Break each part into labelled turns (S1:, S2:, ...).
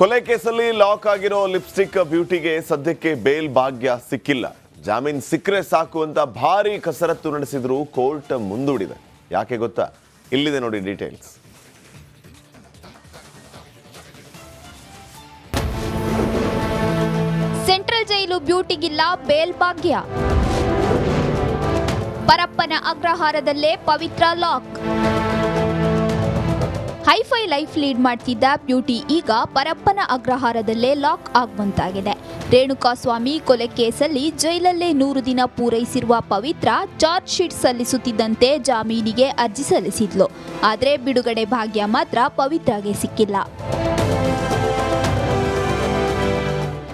S1: ಕೊಲೆ ಕೇಸಲ್ಲಿ ಲಾಕ್ ಆಗಿರೋ ಲಿಪ್ಸ್ಟಿಕ್ ಬ್ಯೂಟಿಗೆ ಸದ್ಯಕ್ಕೆ ಬೇಲ್ ಭಾಗ್ಯ ಸಿಕ್ಕಿಲ್ಲ. ಜಾಮೀನ್ ಸಿಕ್ಕರೆ ಸಾಕು ಅಂತ ಭಾರಿ ಕಸರತ್ತು ನಡೆಸಿದ್ರು ಕೋರ್ಟ್ ಮುಂದೂಡಿದೆ. ಯಾಕೆ ಗೊತ್ತಾ? ಇಲ್ಲಿದೆ ನೋಡಿ ಡೀಟೇಲ್ಸ್.
S2: ಸೆಂಟ್ರಲ್ ಜೈಲು ಬ್ಯೂಟಿಗಿಲ್ಲ ಬೇಲ್ ಭಾಗ್ಯ Parappana ಅಗ್ರಹಾರದಲ್ಲೇ Pavithra lock. Hi-fi life lead ಮಾಡ್ತಿದ್ದ ಬ್ಯೂಟಿ ಈಗ ಪರಪ್ಪನ ಅಗ್ರಹಾರದಲ್ಲೇ ಲಾಕ್ ಆಗುವಂತಾಗಿದೆ. ರೇಣುಕಾಸ್ವಾಮಿ ಕೊಲೆ ಕೇಸಲ್ಲಿ ಜೈಲಲ್ಲೇ ನೂರು ದಿನ ಪೂರೈಸಿರುವ ಪವಿತ್ರ ಚಾರ್ಜ್ ಶೀಟ್ ಸಲ್ಲಿಸುತ್ತಿದ್ದಂತೆ ಜಾಮೀನಿಗೆ ಅರ್ಜಿ ಸಲ್ಲಿಸಿದ್ಲು. ಆದರೆ ಬಿಡುಗಡೆ ಭಾಗ್ಯ ಮಾತ್ರ ಪವಿತ್ರಗೆ ಸಿಕ್ಕಿಲ್ಲ.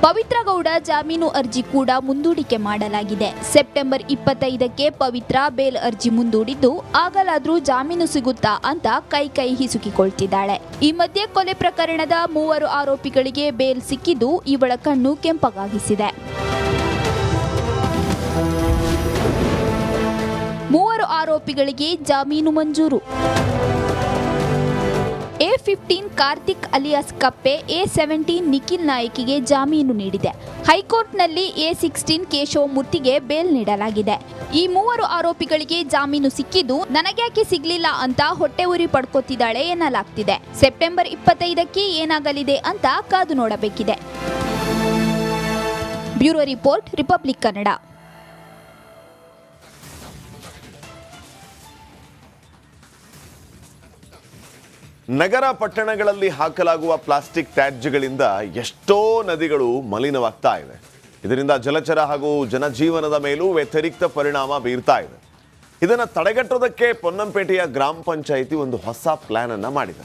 S2: ಪವಿತ್ರ ಗೌಡ ಜಾಮೀನು ಅರ್ಜಿ ಕೂಡ ಮುಂದೂಡಿಕೆ ಮಾಡಲಾಗಿದೆ. ಸೆಪ್ಟೆಂಬರ್ ಇಪ್ಪತ್ತೈದಕ್ಕೆ ಪವಿತ್ರ ಬೇಲ್ ಅರ್ಜಿ ಮುಂದೂಡಿದ್ದು ಆಗಲಾದ್ರೂ ಜಾಮೀನು ಸಿಗುತ್ತಾ ಅಂತ ಕೈ ಕೈ ಹಿಸುಕಿಕೊಳ್ತಿದ್ದಾಳೆ. ಈ ಮಧ್ಯೆ ಕೊಲೆ ಪ್ರಕರಣದ ಮೂವರು ಆರೋಪಿಗಳಿಗೆ ಬೇಲ್ ಸಿಕ್ಕಿದ್ದು ಇವಳ ಕಣ್ಣು ಕೆಂಪಗಾಗಿಸಿದೆ. ಮೂವರು ಆರೋಪಿಗಳಿಗೆ ಜಾಮೀನು ಮಂಜೂರು. Fifteen Karthik alias Kappe, A seventeen Nikhil ನಾಯಕಿಗೆ ಜಾಮೀನು ನೀಡಿದೆ. ಹೈಕೋರ್ಟ್ನಲ್ಲಿ ಎ ಸಿಕ್ಸ್ಟೀನ್ ಕೇಶವಮೂರ್ತಿಗೆ ಬೇಲ್ ನೀಡಲಾಗಿದೆ. ಈ ಮೂವರು ಆರೋಪಿಗಳಿಗೆ ಜಾಮೀನು ಸಿಕ್ಕಿದ್ದು ನನಗ್ಯಾಕೆ ಸಿಗ್ಲಿಲ್ಲ ಅಂತ ಹೊಟ್ಟೆ ಉರಿ ಪಡ್ಕೋತಿದ್ದಾಳೆ ಎನ್ನಲಾಗ್ತಿದೆ. ಸೆಪ್ಟೆಂಬರ್ ಇಪ್ಪತ್ತೈದಕ್ಕೆ ಏನಾಗಲಿದೆ ಅಂತ ಕಾದು ನೋಡಬೇಕಿದೆ. Bureau report, republic Kannada.
S1: ನಗರ ಪಟ್ಟಣಗಳಲ್ಲಿ ಹಾಕಲಾಗುವ ಪ್ಲಾಸ್ಟಿಕ್ ತ್ಯಾಜ್ಯಗಳಿಂದ ಎಷ್ಟೋ ನದಿಗಳು ಮಲಿನವಾಗ್ತಾ ಇವೆ. ಇದರಿಂದ ಜಲಚರ ಹಾಗೂ ಜನಜೀವನದ ಮೇಲೂ ವ್ಯತಿರಿಕ್ತ ಪರಿಣಾಮ ಬೀರ್ತಾ ಇದೆ. ಇದನ್ನು ತಡೆಗಟ್ಟೋದಕ್ಕೆ ಪೊನ್ನಂಪೇಟೆಯ ಗ್ರಾಮ ಪಂಚಾಯಿತಿ ಒಂದು ಹೊಸ ಪ್ಲಾನ್ ಅನ್ನ ಮಾಡಿದೆ.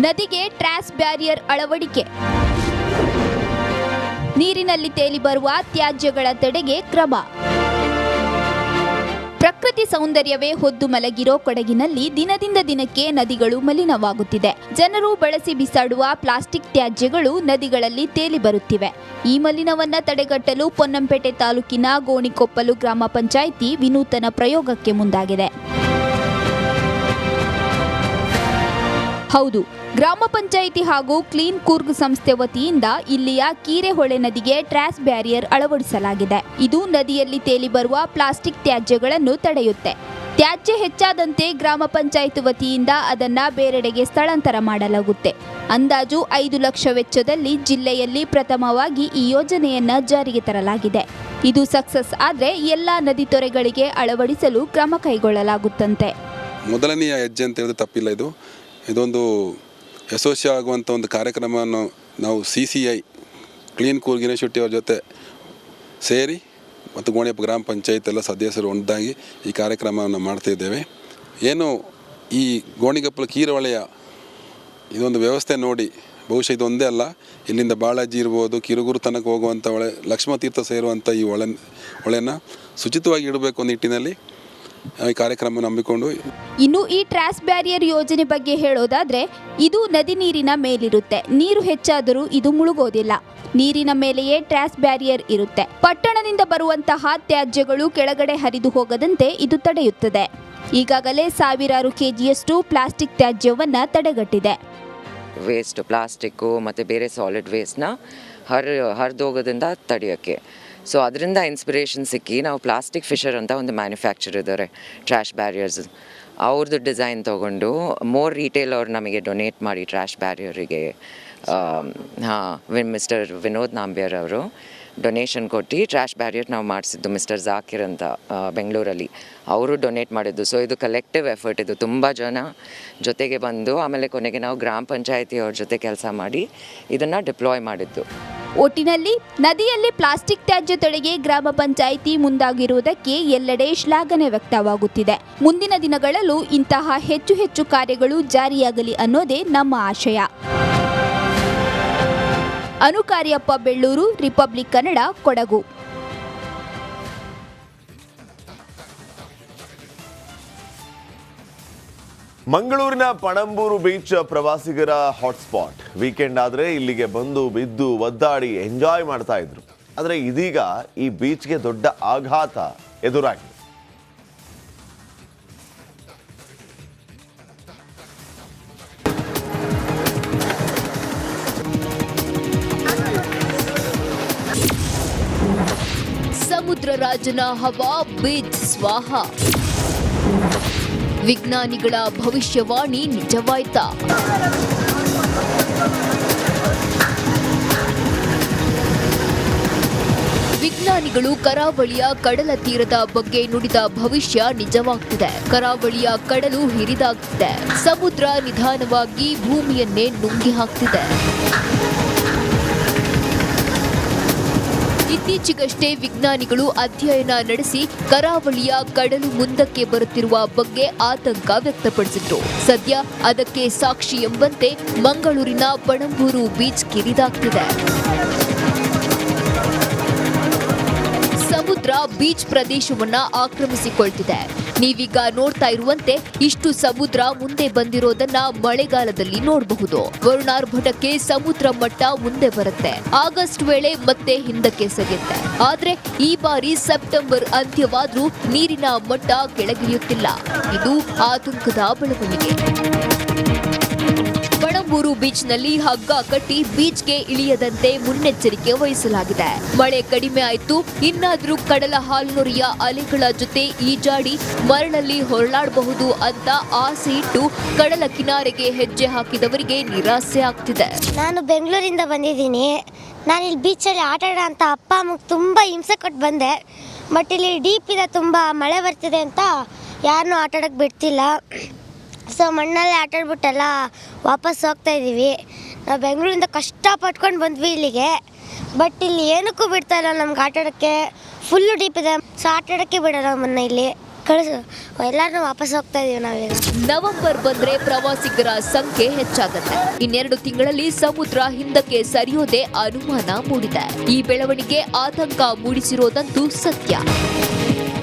S2: ನದಿಗೆ ಟ್ರಾಸ್ ಬ್ಯಾರಿಯರ್ ಅಳವಡಿಕೆ. ನೀರಿನಲ್ಲಿ ತೇಲಿ ಬರುವ ತ್ಯಾಜ್ಯಗಳ ತಡೆಗೆ ಕ್ರಮ. ಪ್ರಕೃತಿ ಸೌಂದರ್ಯವೇ ಹೊದ್ದು ಮಲಗಿರೋ ಕೊಡಗಿನಲ್ಲಿ ದಿನದಿಂದ ದಿನಕ್ಕೆ ನದಿಗಳು ಮಲಿನವಾಗುತ್ತಿದೆ. ಜನರು ಬಳಸಿ ಬಿಸಾಡುವ ಪ್ಲಾಸ್ಟಿಕ್ ತ್ಯಾಜ್ಯಗಳು ನದಿಗಳಲ್ಲಿ ತೇಲಿ ಬರುತ್ತಿವೆ. ಈ ಮಲಿನವನ್ನ ತಡೆಗಟ್ಟಲು ಪೊನ್ನಂಪೇಟೆ ತಾಲೂಕಿನ ಗೋಣಿಕೊಪ್ಪಲು ಗ್ರಾಮ ಪಂಚಾಯಿತಿ ವಿನೂತನ ಪ್ರಯೋಗಕ್ಕೆ ಮುಂದಾಗಿದೆ. ಹೌದು, ಗ್ರಾಮ ಪಂಚಾಯಿತಿ ಹಾಗೂ ಕ್ಲೀನ್ ಕೂರ್ಗ್ ಸಂಸ್ಥೆ ವತಿಯಿಂದ ಇಲ್ಲಿಯ ಕೀರೆಹೊಳೆ ನದಿಗೆ ಟ್ರಾಸ್ ಬ್ಯಾರಿಯರ್ ಅಳವಡಿಸಲಾಗಿದೆ. ಇದು ನದಿಯಲ್ಲಿ ತೇಲಿ ಬರುವ ಪ್ಲಾಸ್ಟಿಕ್ ತ್ಯಾಜ್ಯಗಳನ್ನು ತಡೆಯುತ್ತೆ. ತ್ಯಾಜ್ಯ ಹೆಚ್ಚಾದಂತೆ ಗ್ರಾಮ ಪಂಚಾಯತ್ ವತಿಯಿಂದ ಅದನ್ನ ಬೇರೆಡೆಗೆ ಸ್ಥಳಾಂತರ ಮಾಡಲಾಗುತ್ತೆ. ಅಂದಾಜು ಐದು ಲಕ್ಷ ವೆಚ್ಚದಲ್ಲಿ ಜಿಲ್ಲೆಯಲ್ಲಿ ಪ್ರಥಮವಾಗಿ ಈ ಯೋಜನೆಯನ್ನ ಜಾರಿಗೆ ತರಲಾಗಿದೆ. ಇದು ಸಕ್ಸಸ್ ಆದರೆ ಎಲ್ಲಾ ನದಿ ತೊರೆಗಳಿಗೆ ಅಳವಡಿಸಲು ಕ್ರಮ ಕೈಗೊಳ್ಳಲಾಗುತ್ತಂತೆ.
S3: ಮೊದಲನೆಯ ಹೆಜ್ಜೆ ಅಂತ ಹೇಳಿದ್ರೆ ತಪ್ಪಿಲ್ಲ ಇದು. ಇದೊಂದು ಯಶಸ್ವಿ ಆಗುವಂಥ ಒಂದು ಕಾರ್ಯಕ್ರಮವನ್ನು ನಾವು C C I, clean cool Shetty ಅವ್ರ ಜೊತೆ ಸೇರಿ ಮತ್ತು ಗೋಣಿಯಪ್ಪ ಗ್ರಾಮ ಪಂಚಾಯತ್ ಎಲ್ಲ ಸದಸ್ಯರು ಒಂದಾಗಿ ಈ ಕಾರ್ಯಕ್ರಮವನ್ನು ಮಾಡ್ತಿದ್ದೇವೆ ಏನು ಈ ಗೋಣಿಗಪ್ಪಲ ಕೀರವಳೆಯ ಇದೊಂದು ವ್ಯವಸ್ಥೆ ನೋಡಿ, ಬಹುಶಃ ಇದೊಂದೇ ಅಲ್ಲ, ಇಲ್ಲಿಂದ ಬಾಳಾಜಿ ಇರ್ಬೋದು, ಕಿರುಗುರು ತನಕ ಹೋಗುವಂಥ ಹೊಳೆ ಲಕ್ಷ್ಮತೀರ್ಥ ಸೇರುವಂಥ ಈ ಹೊಳೆ ಹೊಳೆನ ಶುಚಿತ್ವವಾಗಿ ಇಡಬೇಕು ನಿಟ್ಟಿನಲ್ಲಿ. ಈ ಕಾರ್ಯಕ್ರಮ ನಂಬಿಕೊಂಡು
S2: ಇನ್ನು ಈ ಟ್ರಾಸ್ ಬ್ಯಾರಿಯರ್ ಯೋಜನೆ ಬಗ್ಗೆ ಹೇಳೋದಾದ್ರೆ ಇದು ನದಿ ನೀರಿನ ಮೇಲಿರುತ್ತೆ. ನೀರು ಹೆಚ್ಚಾದರೂ ಇದು ಮುಳುಗೋದಿಲ್ಲ. ನೀರಿನ ಮೇಲೆಯೇ ಟ್ರಾಸ್ ಬ್ಯಾರಿಯರ್ ಇರುತ್ತೆ. ಪಟ್ಟಣದಿಂದ ಬರುವಂತಹ ತ್ಯಾಜ್ಯಗಳು ಕೆಳಗಡೆ ಹರಿದು ಹೋಗದಂತೆ ಇದು ತಡೆಯುತ್ತದೆ. ಈಗಾಗಲೇ ಸಾವಿರಾರು ಕೆಜಿಯಷ್ಟು ಪ್ಲಾಸ್ಟಿಕ್ ತ್ಯಾಜ್ಯವನ್ನ ತಡೆಗಟ್ಟಿದೆ.
S4: ವೇಸ್ಟ್ ಪ್ಲಾಸ್ಟಿಕ್ಕು ಮತ್ತು ಬೇರೆ ಸಾಲಿಡ್ ವೇಸ್ಟ್ನ ಹರ್ ಹರಿದೋಗೋದ್ರಿಂದ ತಡೆಯೋಕ್ಕೆ. ಸೊ ಅದರಿಂದ ಇನ್ಸ್ಪಿರೇಷನ್ ಸಿಕ್ಕಿ ನಾವು ಪ್ಲಾಸ್ಟಿಕ್ ಫಿಶರ್ ಅಂತ ಒಂದು ಮ್ಯಾನುಫ್ಯಾಕ್ಚರ್ ಇದ್ದಾರೆ ಟ್ರ್ಯಾಶ್ ಬ್ಯಾರಿಯರ್ಸ್ ಅವ್ರದ್ದು ಡಿಸೈನ್ ತೊಗೊಂಡು ಮೋರ್ ರೀಟೇಲ್ ಅವ್ರು ನಮಗೆ ಡೊನೇಟ್ ಮಾಡಿ ಟ್ರ್ಯಾಶ್ ಬ್ಯಾರಿಯರಿಗೆ ಹಾಂ ಮಿಸ್ಟರ್ ವಿನೋದ್ ನಾಂಬಿಯರ್ ಅವರು ಡೊನೇಷನ್ ಕೊಟ್ಟು ಟ್ರ್ಯಾಶ್ ಬ್ಯಾರಿಯರ್ ನಾವು ಮಾಡಿಸಿದ್ದು ಮಿಸ್ಟರ್ ಜಾಕಿರ್ ಅಂತ ಬೆಂಗಳೂರಲ್ಲಿ. ಅವರು ಡೊನೇಟ್ ಮಾಡಿದ್ದು. ಸೊ ಇದು ಕಲೆಕ್ಟಿವ್ ಎಫರ್ಟ್ ಇದು. ತುಂಬ ಜನ ಜೊತೆಗೆ ಬಂದು ಆಮೇಲೆ ಕೊನೆಗೆ ನಾವು ಗ್ರಾಮ ಪಂಚಾಯತಿ ಅವ್ರ ಜೊತೆ ಕೆಲಸ ಮಾಡಿ ಇದನ್ನು ಡಿಪ್ಲಾಯ್ ಮಾಡಿದ್ದು.
S2: ಒಟ್ಟಿನಲ್ಲಿ ನದಿಯಲ್ಲಿ ಪ್ಲಾಸ್ಟಿಕ್ ತ್ಯಾಜ್ಯ ತಡೆಗೆ ಗ್ರಾಮ ಪಂಚಾಯಿತಿ ಮುಂದಾಗಿರುವುದಕ್ಕೆ ಎಲ್ಲೆಡೆ ಶ್ಲಾಘನೆ ವ್ಯಕ್ತವಾಗುತ್ತಿದೆ. ಮುಂದಿನ ದಿನಗಳಲ್ಲೂ ಇಂತಹ ಹೆಚ್ಚು ಹೆಚ್ಚು ಕಾರ್ಯಗಳು ಜಾರಿಯಾಗಲಿ ಅನ್ನೋದೇ ನಮ್ಮ ಆಶಯ. ಅನುಕಾರ್ಯಪ್ಪ ಬೆಳ್ಳೂರು, ರಿಪಬ್ಲಿಕ್ ಕನ್ನಡ, ಕೊಡಗು.
S1: ಮಂಗಳೂರಿನ ಪಣಂಬೂರು ಬೀಚ್ ಪ್ರವಾಸಿಗರ ಹಾಟ್ಸ್ಪಾಟ್. ವೀಕೆಂಡ್ ಆದರೆ ಇಲ್ಲಿಗೆ ಬಂದು, ಬಿದ್ದು, ಒದ್ದಾಡಿ ಎಂಜಾಯ್ ಮಾಡ್ತಾ ಇದ್ರು. ಆದರೆ ಇದೀಗ ಈ ಬೀಚ್ಗೆ ದೊಡ್ಡ ಆಘಾತ ಎದುರಾಗಿದೆ.
S5: ಸಮುದ್ರ ರಾಜನ ಹವಾ ಬೀಚ್ ಸ್ವಾಹ. ವಿಜ್ಞಾನಿಗಳ ಭವಿಷ್ಯವಾಣಿ ನಿಜವಾಯ್ತ? ವಿಜ್ಞಾನಿಗಳು ಕರಾವಳಿಯ ಕಡಲ ತೀರದ ಬಗ್ಗೆ ನುಡಿದ ಭವಿಷ್ಯ ನಿಜವಾಗ್ತಿದೆ. ಕರಾವಳಿಯ ಕಡಲು ಹಿರಿದಾಗ್ತಿದೆ. ಸಮುದ್ರ ನಿಧಾನವಾಗಿ ಭೂಮಿಯನ್ನೇ ನುಂಗಿ ಹಾಕ್ತಿದೆ ಇತ್ತೀಚೆಗಷ್ಟೇ ವಿಜ್ಞಾನಿಗಳು ಅಧ್ಯಯನ ನಡೆಸಿ ಕರಾವಳಿಯ ಕಡಲು ಮುಂದಕ್ಕೆ ಬರುತ್ತಿರುವ ಬಗ್ಗೆ ಆತಂಕ ವ್ಯಕ್ತಪಡಿಸಿದ್ರು. ಸದ್ಯ ಅದಕ್ಕೆ ಸಾಕ್ಷಿ ಎಂಬಂತೆ ಮಂಗಳೂರಿನ ಪಣಂಬೂರು ಬೀಚ್ ಕಿರಿದಾಗ್ತಿದೆ. ಸಮುದ್ರ ಬೀಚ್ ಪ್ರದೇಶವನ್ನ ಆಕ್ರಮಿಸಿಕೊಳ್ತಿದೆ. ನೀವೀಗ ನೋಡ್ತಾ ಇರುವಂತೆ ಇಷ್ಟು ಸಮುದ್ರ ಮುಂದೆ ಬಂದಿರೋದನ್ನ ಮಳೆಗಾಲದಲ್ಲಿ ನೋಡಬಹುದು. ವರುಣಾರ್ಭಟಕ್ಕೆ ಸಮುದ್ರ ಮಟ್ಟ ಮುಂದೆ ಬರುತ್ತೆ. ಆಗಸ್ಟ್ ವೇಳೆ ಮತ್ತೆ ಹಿಂದಕ್ಕೆ ಸರಿಯುತ್ತೆ ಆದ್ರೆ ಈ ಬಾರಿ ಸೆಪ್ಟೆಂಬರ್ ಅಂತ್ಯವಾದ್ರೂ ನೀರಿನ ಮಟ್ಟ ಕೆಳಗಿಳಿಯುತ್ತಿಲ್ಲ. ಇದು ಆತಂಕದ ಬೆಳವಣಿಗೆ. ಪಣಂಬೂರು ಬೀಚ್ನಲ್ಲಿ ಹಗ್ಗ ಕಟ್ಟಿ ಬೀಚ್ಗೆ ಇಳಿಯದಂತೆ ಮುನ್ನೆಚ್ಚರಿಕೆ ವಹಿಸಲಾಗಿದೆ. ಮಳೆ ಕಡಿಮೆ ಆಯಿತು, ಇನ್ನಾದರೂ ಕಡಲ ಹಾಲ್ನೊರೆಯ ಅಲೆಗಳ ಜೊತೆ ಈಜಾಡಿ ಮರಳಲ್ಲಿ ಹೊರಳಾಡಬಹುದು ಅಂತ ಆಸೆ ಇಟ್ಟು ಕಡಲ ಕಿನಾರೆಗೆ ಹೆಜ್ಜೆ ಹಾಕಿದವರಿಗೆ ನಿರಾಸೆ ಆಗ್ತಿದೆ.
S6: ನಾನು ಬೆಂಗಳೂರಿಂದ ಬಂದಿದ್ದೀನಿ. ನಾನು ಇಲ್ಲಿ ಬೀಚಲ್ಲಿ ಆಟ ಆಡೋ ಅಂತ ಅಪ್ಪ ಅಮ್ಮಗೆ ತುಂಬ ಹಿಂಸೆ ಕೊಟ್ಟು ಬಂದೆ. ಬಟ್ ಇಲ್ಲಿ ಡೀಪ್ ಇದೆ ತುಂಬ ಮಳೆ ಬರ್ತಿದೆ ಅಂತ ಯಾರನ್ನೂ ಆಟ ಬಿಡ್ತಿಲ್ಲ. ಸೊ ಮಣ್ಣಲ್ಲಿ ಆಟ ಆಡ್ಬಿಟ್ಟೆಲ್ಲ ವಾಪಸ್ ಹೋಗ್ತಾ ಇದ್ದೀವಿ. ನಾವು ಬೆಂಗಳೂರಿಂದ ಕಷ್ಟ ಪಟ್ಕೊಂಡು ಬಂದ್ವಿ ಇಲ್ಲಿಗೆ. ಬಟ್ ಇಲ್ಲಿ ಏನಕ್ಕೂ ಬಿಡ್ತಾ ಇಲ್ಲ ನಮ್ಗೆ ಆಟ ಆಡೋಕ್ಕೆ ಫುಲ್ಲು ಡೀಪ್ ಇದೆ. ಸೊ ಆಟ ಆಡೋಕ್ಕೆ ಬಿಡೋಲ್ಲ ನಮ್ಮನ್ನ ಇಲ್ಲಿ. ಕಳಿಸು. ಎಲ್ಲರೂ ವಾಪಸ್ ಹೋಗ್ತಾ ಇದೀವಿ ನಾವೀಗ.
S5: ನವೆಂಬರ್ ಬಂದ್ರೆ ಪ್ರವಾಸಿಗರ ಸಂಖ್ಯೆ ಹೆಚ್ಚಾಗುತ್ತೆ. ಇನ್ನೆರಡು ತಿಂಗಳಲ್ಲಿ ಸಮುದ್ರ ಹಿಂದಕ್ಕೆ ಸರಿಯೋದೇ ಅನುಮಾನ ಮೂಡಿದೆ. ಈ ಬೆಳವಣಿಗೆ ಆತಂಕ ಮೂಡಿಸಿರೋದಂತೂ ಸತ್ಯ.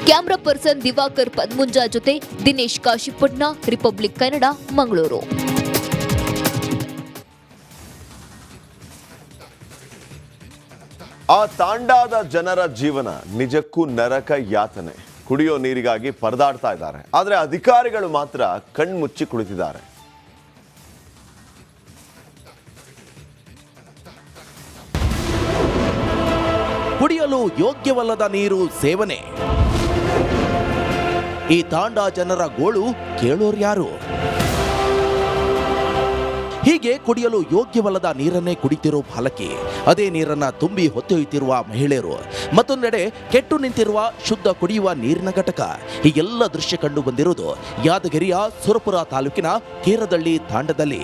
S5: ಕ್ಯಾಮ್ರಾ ಪರ್ಸನ್ ದಿವಾಕರ್ ಪದ್ಮುಂಜಾ ಜೊತೆ ದಿನೇಶ್ ಕಾಶಿಪಟ್ನ ರಿಪಬ್ಲಿಕ್ ಕನ್ನಡ ಮಂಗಳೂರು.
S1: ಆ ತಾಂಡಾದ ಜನರ ಜೀವನ ನಿಜಕ್ಕೂ ನರಕ ಯಾತನೆ. ಕುಡಿಯೋ ನೀರಿಗಾಗಿ ಪರದಾಡ್ತಾ ಇದ್ದಾರೆ. ಆದರೆ ಅಧಿಕಾರಿಗಳು ಮಾತ್ರ ಕಣ್ಮುಚ್ಚಿ ಕುಳಿತಿದ್ದಾರೆ.
S7: ಕುಡಿಯಲು ಯೋಗ್ಯವಲ್ಲದ ನೀರು ಸೇವನೆ. ಈ ತಾಂಡ ಜನರ ಗೋಳು ಕೇಳೋರು ಯಾರು? ಹೀಗೆ ಕುಡಿಯಲು ಯೋಗ್ಯವಲ್ಲದ ನೀರನ್ನೇ ಕುಡಿತಿರೋ ಬಾಲಕಿ, ಅದೇ ನೀರನ್ನ ತುಂಬಿ ಹೊತ್ತೊಯ್ಯುತ್ತಿರುವ ಮಹಿಳೆಯರು, ಮತ್ತೊಂದೆಡೆ ಕೆಟ್ಟು ನಿಂತಿರುವ ಶುದ್ಧ ಕುಡಿಯುವ ನೀರಿನ ಘಟಕ. ಈ ಎಲ್ಲ ದೃಶ್ಯ ಕಂಡು ಬಂದಿರುವುದು ಯಾದಗಿರಿಯ ಸುರಪುರ ತಾಲೂಕಿನ ಕೇರದಳ್ಳಿ ತಾಂಡದಲ್ಲಿ.